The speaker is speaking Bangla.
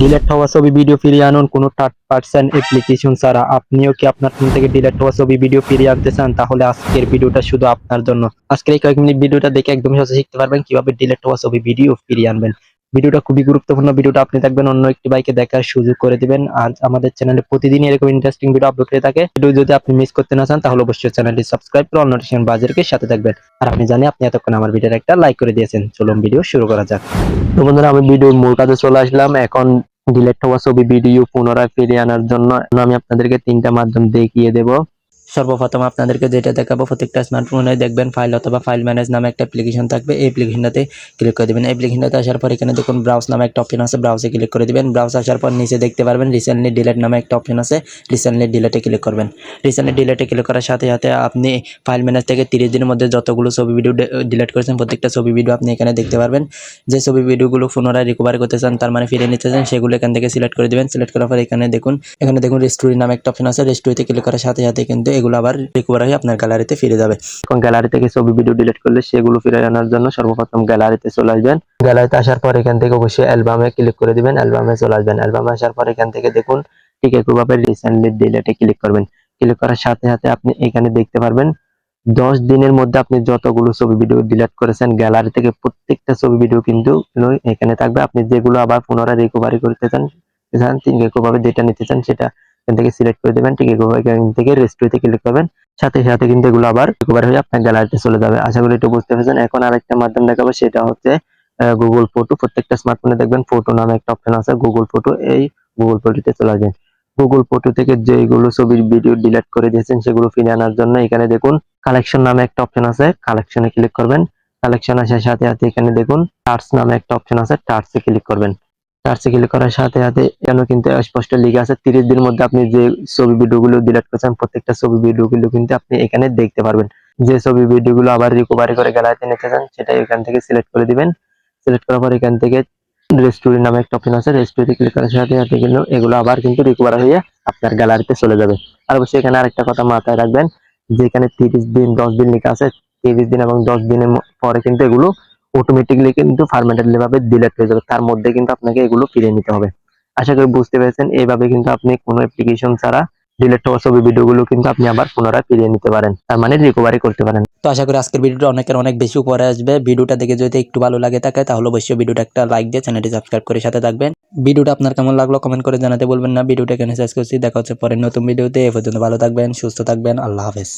ডিলেট হওয়া ছবি ভিডিও ফিরিয়ে আনুন। কোনো থার্ড পার্সন অ্যাপ্লিকেশন ছাড়া আপনিও কি আপনার ফোন থেকে ডিলেট হওয়া ছবি ভিডিও ফিরিয়ে আনতে চান? তাহলে আজকের ভিডিওটা শুধু আপনার জন্য। আজকের এই কয়েক মিনিট ভিডিওটা দেখে একদম সহজে শিখতে পারবেন কীভাবে ডিলেট হওয়া ছবি ভিডিও ফিরিয়ে আনবেন। ভিডিওটা খুবই গুরুত্বপূর্ণ। ভিডিওটা আপনি দেখবেন অন্য একটি বাইকে দেখার সুযোগ করে দিবেন। আর আমাদের চ্যানেলে প্রতিদিন এরকম ইন্টারেস্টিং ভিডিও আপলোড হয়ে থাকে। ভিডিও যদি আপনি মিস করতে না চান, তাহলে অবশ্যই চ্যানেলটি সাবস্ক্রাইব করে নোটিফিকেশন বাজারকে সাথে থাকবেন। আর আপনি জানি আপনি এতক্ষণ আমার ভিডিওর একটা লাইক করে দিয়েছেন। চলুন ভিডিও শুরু করা যাক। তো বন্ধুরা, আমি ভিডিওর মূল কাজে চলে আসলাম। এখন ডিলেট হওয়া ছবি ভিডিও পুনরায় ফিরিয়ে আনার জন্য আমি আপনাদেরকে তিনটা মাধ্যম দেখিয়ে দেব। সর্বপ্রথম আপনাদেরকে যেটা দেখাবো, প্রত্যেকটা স্মার্টফোনে দেখবেন ফাইল অথবা ফাইল ম্যানেজ নামে একটা অ্যাপ্লিকেশন থাকবে। এই অ্যাপ্লিকেশনটাতে ক্লিক করে দিবেন। অ্যাপ্লিকেশনটাতে আসার পর এখানে দেখুন ব্রাউজ নামে একটা অপশন আছে ব্রাউজে ক্লিক করে দিবেন। ব্রাউজ আসার পর নিচে দেখতে পারবেন রিসেন্টলি ডিলেট নামে একটা অপশন আছে রিসেন্টলি ডিলেটে ক্লিক করবেন। রিসেন্টলি ডিলেটে ক্লিক করার সাথে সাথে আপনি ফাইল ম্যানেজ থেকে তিরিশ দিনের মধ্যে যতগুলো ছবি ভিডিও ডিলিট করেছেন, প্রত্যেকটা ছবি ভিডিও আপনি এখানে দেখতে পারবেন। যে ছবি ভিডিওগুলো পুনরায় রিকভার করতে চান, তার মানে ফিরে নিতে চান, সেগুলো এখান থেকে সিলেক্ট করে দিবেন। সিলেক্ট করার পর এখানে দেখুন এখানে দেখুন রেস্টুরি নামে একটা অপশন আছে। রেস্টুরিতে ক্লিক করার সাথে সাথে কিন্তু এগুলো আবার রিকভার হয়ে আপনার গ্যালারিতে ফিরে যাবে। এখন গ্যালারি থেকে ছবি ভিডিও ডিলিট করলে সেগুলো ফিরে আনার জন্য সর্বপ্রথম গ্যালারিতে চলে আসবেন। গ্যালারিতে আসার পর এখান থেকে অবশ্যই অ্যালবামে ক্লিক করে দিবেন অ্যালবামে চলে আসবেন। অ্যালবামে আসার পর এখান থেকে দেখুন ঠিক একইভাবে রিসেন্টলি ডিলেটে ক্লিক করবেন। ক্লিক করার সাথে সাথে আপনি এখানে দেখতে পারবেন, দশ দিনের মধ্যে আপনি যতগুলো ছবি ভিডিও ডিলিট করেছেন গ্যালারি থেকে প্রত্যেকটা ছবি ভিডিও কিন্তু এখানে থাকবে। আপনি যেগুলো আবার পুনরায় রিকভারি করতে চান চান একইভাবে যেটা নিতে চান, সেটা এখান থেকে সিলেক্ট করে দেবেন, ঠিক এখান থেকে রেস্টুরিতে ক্লিক করবেন। সাথে সাথে কিন্তু এগুলো আবার রিকভার হয়ে আপনার গ্যালারিতে চলে যাবে। আশা করি এটা বুঝতে পেরেছেন। এখন আরেকটা মাধ্যম দেখাবো, সেটা হচ্ছে গুগল ফটো প্রত্যেকটা স্মার্টফোনে দেখবেন ফটো নামে একটা অপশন আছে গুগল ফটো এই গুগল ফটোতে চলে আসবেন। গুগল ফটো থেকে যেগুলো ছবির ভিডিও ডিলিট করে দিয়েছেন, সেগুলো ফিরে আনার জন্য এখানে দেখুন কালেকশন নামে একটা অপশন আছে। কালেকশনে ক্লিক করবেন। কালেকশন আসার সাথে সাথে এখানে দেখুন টার্স নামে একটা অপশন আছে টার্সে ক্লিক করবেন। টার্সে ক্লিক করার সাথে সাথে এখানে কিন্তু স্পষ্ট লিখে আছে, তিরিশ দিনের মধ্যে আপনি যে ছবি ভিডিওগুলো ডিলিট করেছেন, প্রত্যেকটা ছবি ভিডিওগুলো কিন্তু আপনি এখানে দেখতে পারবেন। যে ছবি ভিডিওগুলো আবার রিকভারি করে গ্যালারিতে নিতে চান, সেটা এখান থেকে সিলেক্ট করে দিবেন। সিলেক্ট করার পর এখান থেকে রেস্টুরি নামে একটা অপশন আছে রেস্টুরিতে ক্লিক করার সাথে সাথে কিন্তু এগুলো আবার কিন্তু রিকভার হয়ে আপনার গ্যালারিতে চলে যাবে। আর অবশ্যই এখানে আরেকটা কথা মাথায় রাখবেন যে এখানে তিরিশ দিন, দশ দিন লেখা আছে, তিরিশ দিন এবং দশ দিনের পরে কিন্তু এগুলো অটোমেটিকলি কিন্তু ফার্মেটেডলি ভাবে ডিলিট হয়ে যাবে। তার মধ্যে কিন্তু আপনাকে এগুলো ফিরিয়ে নিতে হবে। আশা করি বুঝতে পেরেছেন, এইভাবে কিন্তু আপনি কোনো অ্যাপ্লিকেশন ছাড়া ডিলিট হওয়া ছবি, ভিডিওগুলো কিন্তু আপনি আবার পুনরায় ফিরিয়ে নিতে পারেন। তার মানে রিকভারি করতে পারেন। তো আশা করি আজকের ভিডিওটা অনেকের অনেক বেশি উপরে আসবে। ভিডিওটা দেখে যদি একটু ভালো লাগে থাকে, তাহলে অবশ্যই ভিডিওটা একটা লাইক দিয়ে চ্যানেলটি সাবস্ক্রাইব করে সাথে থাকবেন। ভিডিওটা আপনার কেমন লাগল কমেন্ট করে জানাতে বলবেন না। ভিডিওটা কেন শেষ করছি। দেখা হচ্ছে পরের নতুন ভিডিওতে। এ পর্যন্ত ভালো থাকবেন, সুস্থ থাকবেন। আল্লাহ হাফেজ।